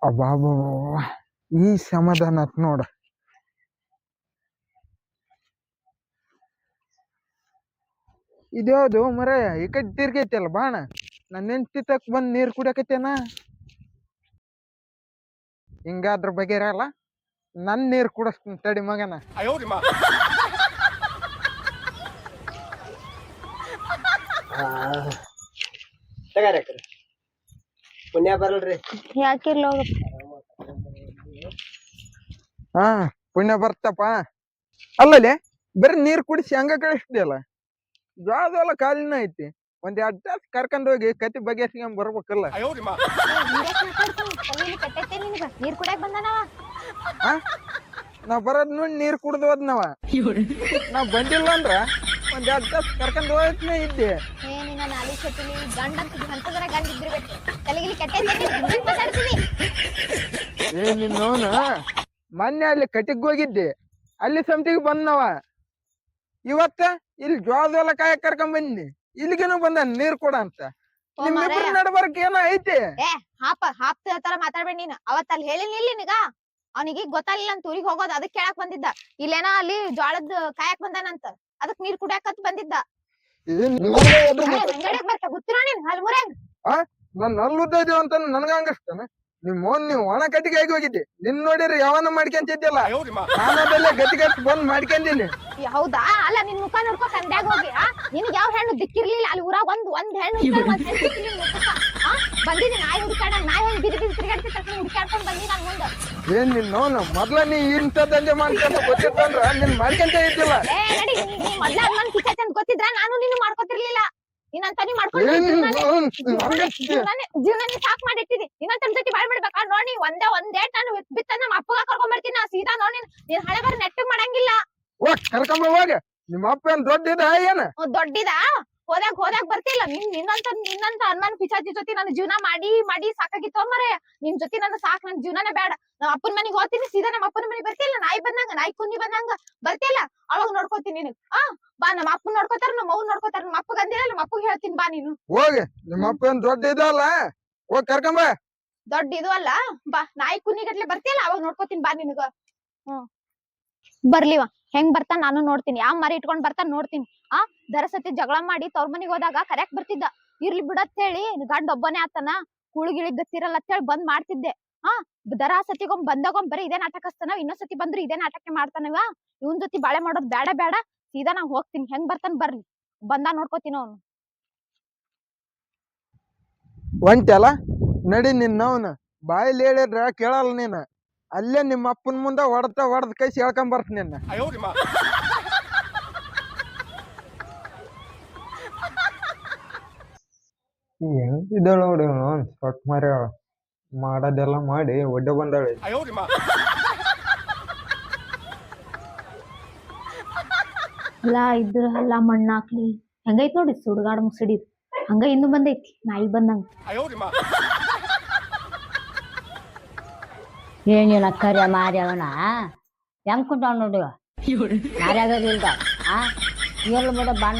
ಅಬ್ಬಾಬಾ ಈ ಸಮಾಧಾನ ಆತ್ ನೋಡ. ಇದ್ಯಾವುದು ಮರ? ಈ ಕಡೆ ತಿರ್ಗೈತಲ್ಲ ಬಾಣ. ನನ್ನ ಹೆಂಡತಿ ತಕ್ ಬಂದು ನೀರು ಕುಡಿಯಕತ್ತೇನ? ಹಿಂಗಾದ್ರ ಬಗೆರಲ್ಲ ನನ್ನ ನೀರು ಕುಡಿಸ್ತೀನಿ ತಡಿ ಮಗನ. ಆ, ತಗಾರಿ ಅಕ್ಕಾರ. ಪುಣ್ಯ ಬರಲ್ರಿ? ಯಾಕಿರ್ಲ ಹೋಗಪ್ಪ ಹಾ ಪುಣ್ಯ ಬರ್ತಪ್ಪ. ಅಲ್ಲಲೆ ಬರೀ ನೀರ್ ಕುಡಿಸಿ ಹಂಗ ಕಳಿಸ್ದಿಯಲ್ಲ ಜ್ವಾಳದೆಲ್ಲ ಕಾಲಿನ ಐತಿ. ಒಂದ್ ಎರಡ್ ತಾಸ್ ಕರ್ಕೊಂಡ್ ಹೋಗಿ ಕತಿ ಬಗೆಹರಿಸ್ಕೊಂಡ್ ಬರ್ಬೇಕಲ್ಲ? ನೀರ್ ಕುಡಿಯಕ್ ಬಂದಾನವ? ನಾವ್ ಬರೋದ್ ನೋಡಿ ನೀರ್ ಕುಡ್ದು ಹೋದ್ನವ. ನಾವ್ ಬಂದಿಲ್ಲ ಅಂದ್ರ? ಒಂದ್ ಎರಡ್ ತಾಸ್ ಕರ್ಕೊಂಡ್ ಹೋಗ್ತನೇ ಇದ್ದೆ. ಏ ನಿನ್ನ ನಾಲಿ ಶೆಟ್ಟಿಲಿ ಗಂಡ ಅಂತ ಹಂತದ್ರ ಗಂಡ ಇದ್ದಿರ್ಬೇಕು ತಲೆಗಿಲಿ ಕೆಟ್ಟ ಏ ನಿನ್ನವನು ಮೊನ್ನೆ ಅಲ್ಲಿ ಕಟಿಗ್ ಹೋಗಿದ್ದೆ. ಅಲ್ಲಿ ಸಂತಿಗೆ ಬಂದವ. ಇವತ್ತ ಇಲ್ಲಿ ಜ್ವಾಲ ಕಾಯಕ್ ಕರ್ಕೊಂಡ್ ಬಂದಿ ಇಲ್ಲಿಗೇನು ಬಂದ ನೀರ್ ಕೊಡ ಅಂತ. ಓ ನಿಮ್ ಮಾರಾಯ. ಇಬ್ರ ನಡ್ಬರ್ಕ್ ಏನೋ ಐತಿ. ಏ ಹಾಪ ಹಾಪ್ ತರ ಮಾತಾಡ್ಬೇಡಿ ನೀನು. ಅವತ್ತಲ್ಲಿ ಅಲ್ಲಿ ಹೇಳಿಲ್ಲ ನಿನಗ? ಅವನಿಗೆ ಗೊತ್ತಾಗ್ಲಿಲ್ಲ ಅಂತ ಊರಿಗೆ ಹೋಗೋದು ಅದಕ್ಕೆ ಕೇಳಕ್ ಬಂದಿದ್ದ. ಇಲ್ಲೇನ ಅಲ್ಲಿ ಜೋಳದ್ ಕಾಯಕ್ ಬಂದಾನಂತ. ಅದಕ್ ನೀರ್ ಕುಡಿಯಾಕತ್ ಬಂದಿದ್ದ. ಗೊತ್ತಿರೋ ನೀನ್? ಹಲ್ಮುರ್ಯಾಗ ನನ್ ನಲ್ಲುದ್ದೈದೇವ ಅಂತ ನನ್ಗ ಹಂಗಸ್ತಾನ? ನಿಮ್ ಮೋನ್ ನೀವ್ ಒಣ ಕಟ್ಟಿಗೆ ಆಗಿ ಹೋಗಿದ್ದೆ? ನಿನ್ ನೋಡಿರಿ ಯಾವನ ಮಾಡ್ಕೊಂತಿದ್ದಿಲ್ಲ ಗಟ್ಟಿ ಗಟ್ಟಿಗಟ್ಟಿ ಬಂದ್ ಮಾಡ್ಕೊಂದಿನಿ ಈ ಹೌದಾ? ಅಲ್ಲ ನಿನ್ ಮುಖ ನೋಡ್ಕೊ ಕಂಡ್ಯಾಗ ಹೋಗಿ ನಿನ್ಗೆ ಯಾವ ಹೆಣ್ಣು ದಿಕ್ಕಿರ್ಲಿಲ್ಲ ಅಲ್ಲಿ ಊರಾಗ ಒಂದ್ ಒಂದ್ ಹೆಣ್ಣು ಬಂದಿದ್ದೀನಿ ಹೆಣ್ಣು ನಾಯಿ ಹುಡುಕಾಡ ನಾಯಿ ಹೆಂಗ್ ಬಿದಿ ತಿರುಗಾಡ್ತಿ ತಿರ್ಗಾಡ್ತಿರ್ತಾಳ ಹುಡುಕಾಡ್ಕೊಂಡ್ ಬಂದಿ ನನ್ ಮುಂದೆ. ಏನ್ ನಿನ್ ನೋನ ಮೊದ್ಲ ನೀ ಇಂಥ ದಂಧೆ ಮಾಡ್ಕೊಂತ ಗೊತ್ತಿತ್ತಂದ್ರ ನಿನ್ ಮಾಡ್ಕೊಂತ ಇದ್ದಿಲ್ಲ. ಏ ನಡಿ ಮೊದ್ಲ ನನ್ ಕಿಚನ್ ಅಂತ ಗೊತ್ತಿದ್ರ ನಾನು ನೀನು ಮಾಡ್ಕೊತಿರ್ಲಿಲ್ಲ. ನೀನಂತ ತನಿ ಮಾಡ್ಕೊಂಡು ಜೀವನ ಸಾಕ್ ಮಾಡಿಟ್ಟಿದಿ ಇನ್ನೊಂದ್ ಜೊತೆ ಬಾಳ್ ಬಿಡ್ಬೇಕಾ ನೋಡಿ ಒಂದೇ ಒಂದೇ ನಾನು ಬಿತ್ತ ನಮ್ಮ ಅಪ್ಪಗ ಕರ್ಕೊಂಡ್ ಬರ್ತೀನಿ ನಾ ಸೀದಾ ನೋಡಿ ನೀನ್ ಹಳೆ ಬರ್ ನೆಟ್ಟಗ್ ಮಾಡಂಗಿಲ್ಲ. ಹೋಗ್ ಕರ್ಕೊಂಬ ಹೋಗ. ನಿಮ್ಮ ಅಪ್ಪ ಏನ್ ದೊಡ್ಡ ಏನ? ದೊಡ್ಡಿದ? ಹೋದಾಗ ಹೋದಾಗ ಬರ್ತಿಲ್ಲ. ನಿನ್ ನಿನ್ನಂತ ನಿನ್ನಂತ ಹನುಮಾನ್ ಪಿಚಾಚಿ ಜೊತೆ ನನ್ನ ಜೀವನ ಮಾಡಿ ಮಾಡಿ ಸಾಕಾಗಿತ್ತು ಮರೆ ನಿನ್ ಜೊತೆ ನನ್ನ ಸಾಕ್ ನನ್ ಜೀವನನೇ ಬೇಡ ನಮ್ಮ ಅಪ್ಪನ ಮನೆಗೆ ಹೋಗ್ತೀನಿ. ಸೀದಾ ನಮ್ಮ ಅಪ್ಪನ ಮನೆಗೆ ಬರ್ತಿಲ್ಲ. ನಾಯಿ ಬಂದಂಗ ನಾಯಿ ಕುನ್ನಿ ಬಂದಂಗ. ಬರ್ತಿಲ್ಲ. ಅವಾಗ ನೋಡ್ಕೋತೀನಿ ನಿನ್. ಹಾ ಬಾ ನಮ್ಮ ಅಪ್ಪನ್ ನೋಡ್ಕೋತಾರ ನಮ್ಮ ಅವ್ನ ನೋಡ್ಕೋತಾರ. ನಮ್ಮ ಅಪ್ಪಗ ಅಂದಿಲ್ಲ ನಮ್ಮ ಅಪ್ಪಗ್ ಹೇಳ್ತೀನಿ ಬಾ ನೀನು. ಹೋಗಿ. ನಿಮ್ಮ ಅಪ್ಪ ಏನ್ ದೊಡ್ಡ ಇದಲ್ಲ ಹೋಗಿ ಕರ್ಕೊಂಬ ದೊಡ್ಡ ಇದು ಅಲ್ಲ. ಬಾ ನಾಯಿ ಕುನ್ನಿ ಗಟ್ಲೆ ಬರ್ತಿಲ್ಲ. ಅವಾಗ ನೋಡ್ಕೋತೀನಿ ಬಾ ನಿನಗ. ಹ್ಮ್. ಬರ್ಲಿವ ಹೆಂಗ್ ಬರ್ತಾನ ನಾನು ನೋಡ್ತೀನಿ. ಯಾವ ಮರಿ ಇಟ್ಕೊಂಡ್ ಬರ್ತಾನ ನೋಡ್ತೀನಿ. ಆ ದರಸತಿ ಜಗಳ ಮಾಡಿ ತವ್ರ ಮನಿಗ್ ಹೋದಾಗ ಕರೆಕ್ಟ್ ಬರ್ತಿದ್ದ. ಇರ್ಲಿ ಬಿಡತ್ ಹೇಳಿ ಗಂಡ ಒಬ್ಬನೇ ಆತನ. ಕುಳುಗಿಳಿ ಗತ್ತಿರಲ್ಲ ಅಂತ ಹೇಳಿ ಬಂದ್ ಮಾಡ್ತಿದ್ದೆ. ಆ, ದರ ಸತಿಗೊಮ್ ಬಂದಾಗೊಮ್ ಬರೀ ಇದೇ ನಾಟಕ ಹಸ್ತಾನ ಇನ್ನೊಂದ್ ಸತಿ ಬಂದ್ರು ಇದೇ ನಾಟಕ ಮಾಡ್ತಾನವ ಇವನ್ ಜೊತೆ ಬಾಳೆ ಮಾಡೋದ್ ಬೇಡ ಬೇಡ ಸೀದಾ ನಾ ಹೋಗ್ತೀನಿ. ಹೆಂಗ್ ಬರ್ತಾನ ಬರ್ಲಿ. ಬಂದ ನೋಡ್ಕೋತೀನಿ ಅವ್ನು. ಒಂಟಲ್ಲ ನಡಿ ನಿನ್ನವನ. ಬಾಯಲ್ಲಿ ಹೇಳಿದ್ರ ಕೇಳಲ್ಲ ನೀನ್. ಅಲ್ಲೇ ನಿಮ್ಮ ಅಪ್ಪನ ಮುಂದೆ ಹೊಡ್ತ ಹೊಡೆದ ಕೈ ಹೇಳ್ಕೊಂಡ್ ಬರ್ತೀನಿ ನಿನ್ನ. ಹೆಂಗಿದ್ದಾಳ ನೋಡಿ ಸೊಟ್ ಮರ ಮಾಡೋದೆಲ್ಲ ಮಾಡಿ ಒಡ್ಡೆ ಬಂದಾಳೆ. ಎಲ್ಲ ಇದ್ರ ಎಲ್ಲ ಮಣ್ಣಾಕ್ಲಿ ಹೆಂಗೈತ್ ನೋಡಿ ಸುಡ್ಗಾಡ್ ಮುಸಿಡಿದ್. ಹಂಗ ಇನ್ನು ಬಂದೈತಿ ನಾಯಿ ಬಂದಂಗ. ಏನಿಲ್ಲ ಕರೆ ಮಾರ್ಯವನ? ಹೆಂಗ್ ಕುಂಟಾವ್ ನೋಡು? ಮಾರ್ಯಾಗಿಲ್ದ ಆ? ಎಲ್ಲಿ ಬಿಡ ಬಣ್ಣ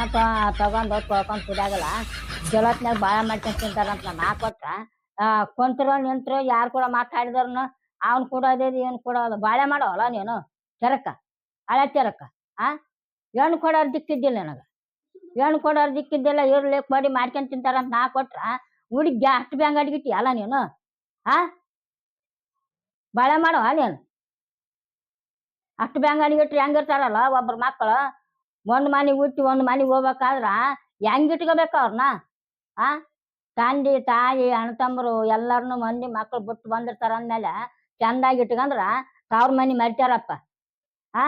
ತಗೊಂಡು ತೊಳ್ಕೊಂಡು ಕುಡಿಯಾಗಲ್ಲ? ಜಲತ್ನಾಗ ಬಾಳ ಮಾಡ್ಕೊಂಡ್ ತಿಂತಾರಂತ ನಾ ಕೊಟ್ರ ಆ ಕುಂತ್ರು ನಿಂತ್ರು ಯಾರು ಕೂಡ ಮಾತಾಡಿದ್ರು ಅವ್ನು ಕೂಡ ಅದೇ ಏನು ಕೂಡ ಬಾಳೆ ಮಾಡೋಲ್ಲ ನೀನು? ಚರಕ ಹಳೆ ಚರಕ ಆ? ಹೆಣ್ಣು ಕೊಡೋರು ದಿಕ್ಕಿದ್ದಿಲ್ಲ ನನಗೆ. ಹೆಣ್ಣು ಕೊಡೋರು ದಿಕ್ಕಿದ್ದಿಲ್ಲ ಇರ್ಲಿ ಕೊಡಿ ಮಾಡ್ಕೊಂಡ್ ತಿಂತಾರಂತ ನಾ ಕೊಟ್ರ? ಹುಡುಗಿ ಅಷ್ಟು ಬ್ಯಾಂಗ್ ಅಡ್ಗಿಟ್ಟಿ ಅಲ್ಲ ನೀನು? ಆ? ಬಾಳೆ ಮಾಡವ ನೀನು ಅಷ್ಟು ಬ್ಯಾಂಗಣಿಗೆ ಇಟ್ರೆ ಹೆಂಗಿರ್ತಾರಲ್ಲ ಒಬ್ರು ಮಕ್ಕಳು ಒಂದು ಮನಿ ಹುಟ್ಟಿ ಒಂದು ಮನೆ ಹೋಗ್ಬೇಕಾದ್ರ ಹೆಂಗ್ ಇಟ್ಕೋಬೇಕು ಅವ್ರನ್ನ ಆ? ತಂದೆ ತಾಯಿ ಅಣ್ಣ ತಮ್ಮರು ಎಲ್ಲಾರ್ನು ಮಂದಿ ಮಕ್ಳು ಬಿಟ್ಟು ಬಂದಿರ್ತಾರ ಅಂದ್ಮೇಲೆ ಚಂದಾಗಿ ಇಟ್ಕಂದ್ರ ತವ್ರ ಮನೆ ಮರಿತಾರಪ್ಪ. ಆ?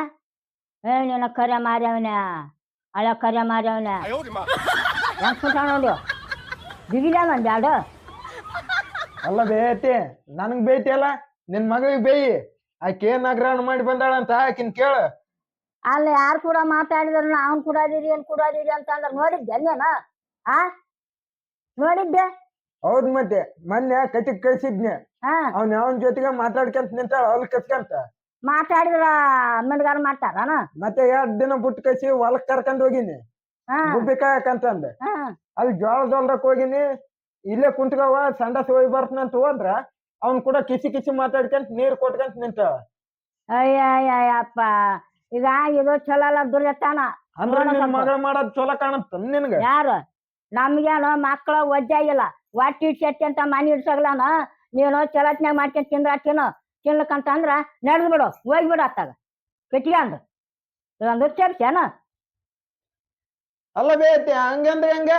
ಏ ನೀನ ಕರೆ ಮಾರ್ಯವನ ಹಳೆ ಕರೆ ಮಾರ್ಯವನ. ನೋಡಿ ಬಿಗಿಲ ಆಡು ಅಲ್ಲ ಬೇಯತಿ ನನಗೆ ಬೇಯ್ತಿ ಅಲ್ಲ? ನಿನ್ ಮಗಳಿಗೆ ಬೇಯಿ ಆಕೆ ಏನ್ ಅಗ್ರಹಣ ಮಾಡಿ ಬಂದಾಳಂತ ಆಕಿನ್ ಕೇಳ. ಅಲ್ಲಿ ಯಾರು ಕೂಡ ಮಾತಾಡಿದ್ರು ಅವನ್ ಕುಡಾದಿರಿ ಏನ್ ಕುಡಾದಿರಿ ಅಂತ ಅಂದ್ರೆ ನೋಡಿದ್ದೆ ಅಲ್ಲೇನ? ಆ? ನೋಡಿದ್ದೆ. ಹೌದ್ ಮತ್ತೆ ಮೊನ್ನೆ ಕಟಿಗ್ ಕಳ್ಸಿದ್ನೆ. ಹಾ. ಅವ್ನ ಅವನ ಜೊತೆಗೆ ಮಾತಾಡ್ಕಂತ ನಿಂತಾಳ ಹೊಲ್ ಕತ್ಕಂತ ಮಾತಾಡಿದ್ರ ಮಿಡ್ಗಾರ ಮಾಡ್ತಾರನ? ಮತ್ತೆ ಎರಡ್ ದಿನ ಬಿಟ್ಟು ಕಳ್ಸಿ ಹೊಲಕ್ ಕರ್ಕೊಂಡ್ ಹೋಗಿನಿ. ಹಾ. ಗುಬ್ಬಿ ಕಾಯಕಂತಂದ ಹಾ. ಅಲ್ಲಿ ಜೋಳದ ಹೊಲ್ದಕ್ ಹೋಗಿನಿ. ಇಲ್ಲೇ ಕುಂತ್ಕವ ಸಂಡಸ್ ಹೋಗಿ ಬರ್ತನಂತ ಹೋದ್ರ ಅವ್ನ್ ಕೂಡ ಕಿಸಿ ಕಿಸಿ ಮಾತಾಡ್ಕೊಂತ ನೀರ್ ಕೊಟ್ಕೊಂತ ನಿಂತ. ಅಯ್ಯ ಅಯ್ಯ ಅಯ್ಯಪ್ಪ ಈಗ ಇದು ಚಲೋ ಅಲ್ಲ ಅಂದ್ರೆ ನಿನ್. ಮಗಳ ಮಾಡೋದ್ ಚಲೋ ಕಾಣತ್ತ ನಿನ್ಗ? ಯಾರು? ನಮ್ಗೇನು ಮಕ್ಕಳು ಒಜ್ಜಾಗಿಲ್ಲ ಹೊಟ್ಟಿ ಇಡ್ಸೈತಿ ಅಂತ ಮನೆ ಇಡ್ಸಗ್ಲಾನ? ನೀನು ಚಲತ್ನ್ಯಾಗ ಮಾಡ್ಕೊಂಡ್ ತಿಂದ್ರ ತಿನ್ನು ತಿನ್ಲಕ್ಕಂತ ಅಂದ್ರ ನಡೆದು ಬಿಡು ಹೋಗ್ಬಿಡು ಅತ್ತಾಗ. ಕಟ್ಕೊಂಡು. ಇದೊಂದು ಚರ್ಚೆನ? ಅಲ್ಲ ಬೇತಿ ಹಂಗಂದ್ರೆ ಹಂಗ?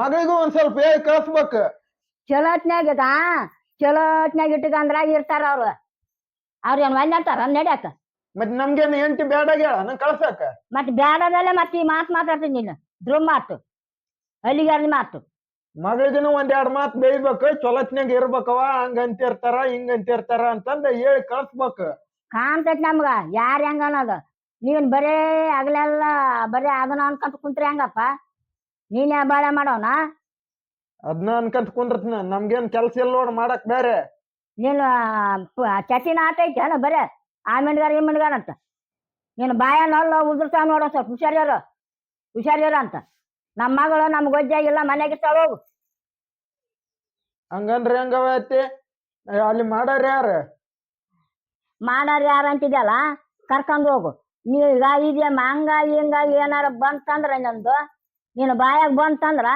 ಮಗಳಿಗೂ ಒಂದ್ ಸ್ವಲ್ಪ ಹೇಳಿ ಕಳ್ಸ್ಬೇಕು. ಚಲೋತ್ನ್ಯಾಗ ಇದಾ ಚಲೋತ್ನ್ಯಾಗ ಇಟ್ಕಂದ್ರ ಇರ್ತಾರ ಅವ್ರು. ಅವ್ರ ಏನ್ ಒಳ್ಳೆ ಅಂತಾರ ನಡ್ಯಾಕ? ಮತ್ ನಮ್ಗೇನು ಹೆಂಡತಿ ಬೇಡಾಗ್ಯಾಳ ನನ್ ಕಳ್ಸಾಕ? ಮತ್ ಮೇಲೆ ಮತ್ತೆ ಈ ಮಾತ್ ಮಾತಾಡ್ತೀನಿ ನೀನು. ಧ್ರುವ ಮಾತು. ಅಲ್ಲಿಗಾರ ಮಾತು. ಮಗಳಿಗೂ ಒಂದ್ ಎರಡ್ ಮಾತ್ ಬೇಯ್ಬೇಕು. ಚೊಲತ್ನಾಗ ಇರ್ಬೇಕವ ಹಂಗ ಅಂತಿರ್ತಾರ ಹಿಂಗ ಅಂತಿರ್ತಾರ ಅಂತಂದ ಹೇಳಿ ಕಳ್ಸ್ಬೇಕು. ಕಾಣ್ತೈತಿ ನಮ್ಗ. ಯಾರ್ ಹೆಂಗ ಅನ್ನೋದು? ನೀನ್ ಬರೇ ಹಗಲೆಲ್ಲ ಬರೇ ಅದನ್ನ ಅನ್ಕೊಂತ ಕುಂತ್ರಿ ಹೆಂಗಪ್ಪ? ನೀನೇ ಬಾಳೆ ಮಾಡೋನ? ಅದ್ನ ಅನ್ಕಂತ ಕುಂದ್ರತ್ನ. ನಮ್ಗೇನ್ ಕೆಲ್ಸ ಇಲ್ಲ ನೋಡ್ ಮಾಡಕ್ ಬೇರೆ ನೀನು ಚಟಿನ ಆಟ ಐತೇನ ಬರೇ. ಆ ಮಿಣ್ಗಾರ ಈ ಮಿಣ್ಗಾರ ಅಂತ. ನೀನು ಬಾಯ ನೋಲ್ಲ ಉದುರ್ತಾವ ನೋಡ ಸ್ವಲ್ಪ ಹುಷಾರ್ಯಾರ ಹುಷಾರ್ಯಾರ ಅಂತ. ನಮ್ಮ ಮಗಳು ನಮ್ಗೆ ಇಲ್ಲ ಮನೆಗೆ ಹೋಗು. ಹಂಗಂದ್ರೆ ಹೆಂಗವ ಐತಿ ಅಲ್ಲಿ ಮಾಡಾರ ಯಾರ? ಮಾಡಾರ ಯಾರು ಅಂತಿದ್ಯಲ್ಲ ಕರ್ಕೊಂಡ್ ಹೋಗು. ನೀ ಈಗ ಇದೆಯಮ್ಮ ಹಂಗ ಹಿಂಗ ಏನಾರ ಬಂತಂದ್ರ ನಂದು. ನೀನು ಬಾಯಾಗ ಬಂತಂದ್ರ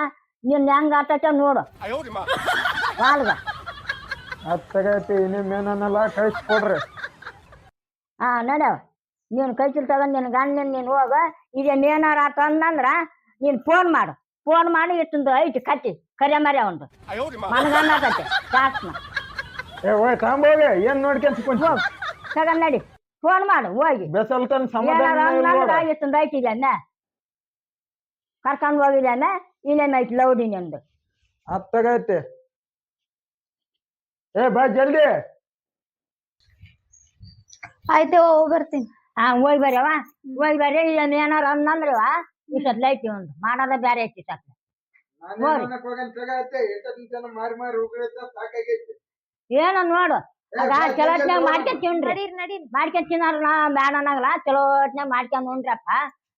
ನೀನ್ ಹೆಂಗ್ ಆಟ ನೋಡು. ವಾಲ್ಗ ಅತ್ತಗೈತಿ ನಿಮ್ಮೇನಲ್ಲ ಕಳ್ಸ್ಕೊಡ್ರಿ ಹಾ ನಡವ ನೀನು ಕೈಚಲ್ ತಗೊಂಡ್ ನಿನ್ ಗಂಡ ನೀನ್ ಹೋಗ ಇದೇನ್ ಏನಾರ ಆತ ಅಂದ್ರ ನೀನ್ ಫೋನ್ ಮಾಡು. ಫೋನ್ ಮಾಡಿ ಇಟ್ಟಂದು ಐತಿ ಕಟ್ಟಿ ಕರೆ ಮರೆ ಅವಂದು. ಮನಗಂಡ ಆತೈತೆ ಜಾಸ್ನ ಏ ಓಯ್ ತಾಂಬೋಗೆ ಏನ್ ನೋಡ್ಕೊಂತ ಕುಂತ ತಗೊಂಡ್ ನಡಿ ಫೋನ್ ಮಾಡು ಹೋಗಿ. ಬೆಸಲ್ತನ್ ಏನಾರ ಸಮಾಧಾನ ಐತಿ ಅಂದಂದ್ರ ಇಟ್ಟಂದು ಐತಿದ್ದಾನೆ ಕರ್ಕೊಂಡ್ ಹೋಗಿದ್ದಾನೆ ಇನ್ನೇನ್ ಐತಿ ಲೌಡಿ ನಿಂದು ಅತ್ತಗೈತಿ ಏ ಬಾ ಜಲ್ದಿ. ಆಯ್ತು ಹೋಗಿ ಬರ್ತೀನಿ. ಹಾ ಹೋಗಿ ಬರ್ಯವ ಹೋಗಿ ಬರ್ರಿ ಇದನ್ನ ಏನಾರ ಅಂದಂದ್ರವ ಇಷ್ಟೊತ್ ಐತಿ ಒಂದು. ಮಾಡೋದ ಬ್ಯಾರೆ ಐತಿ ಸತ್. ಹೋಗ್ರಿ. ಮಾರಿ ಮಾರಿ ಸಾಕಾಗೈತಿ. ಏನ ನೋಡು. ಅದ ಬಾ, ಚಲೋ ಹೊತ್ನ್ಯಾಗ ಹೋಗೋಣ. ಮಾಡ್ಕೊಂಡ್ ತಿನ್ರಿ. ನಡೀರಿ ನಡೀರಿ. ಮಾಡ್ಕೊಂಡ್ ತಿನ್ನಾರ ನಾ ಬ್ಯಾಡ ಅನ್ನಂಗಿಲ್ಲ ಚಲೋ ಹೊತ್ನ್ಯಾಗ ಮಾಡ್ಕೊಂಡ್ ಉಣ್ರಪ್ಪ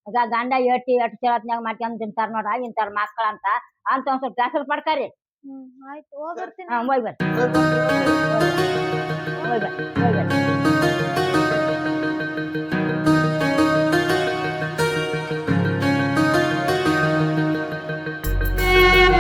ಈಗ ಗಂಡ ಎಟ್ಟಿ ಎಟ್ಟು ಚಲೋ ಹೊತ್ನ್ಯಾಗ ಮಾಡ್ಕೊಂಡ್ ತಿಂತಾರ ನೋಡ ಇಂತಾರ ಮಾಸ್ಕಳ ಅಂತ. ಅಂತ ಒಂದ್ ಸ್ವಲ್ಪ ಜಾಸ್ತಿ ಪಡ್ಕಾರಿ ಆಯ್ತು ಹೋಗ್ಬರ್ತೀನಿ ಹಾ ಹೋಗಿ ಬರ್ರಿ.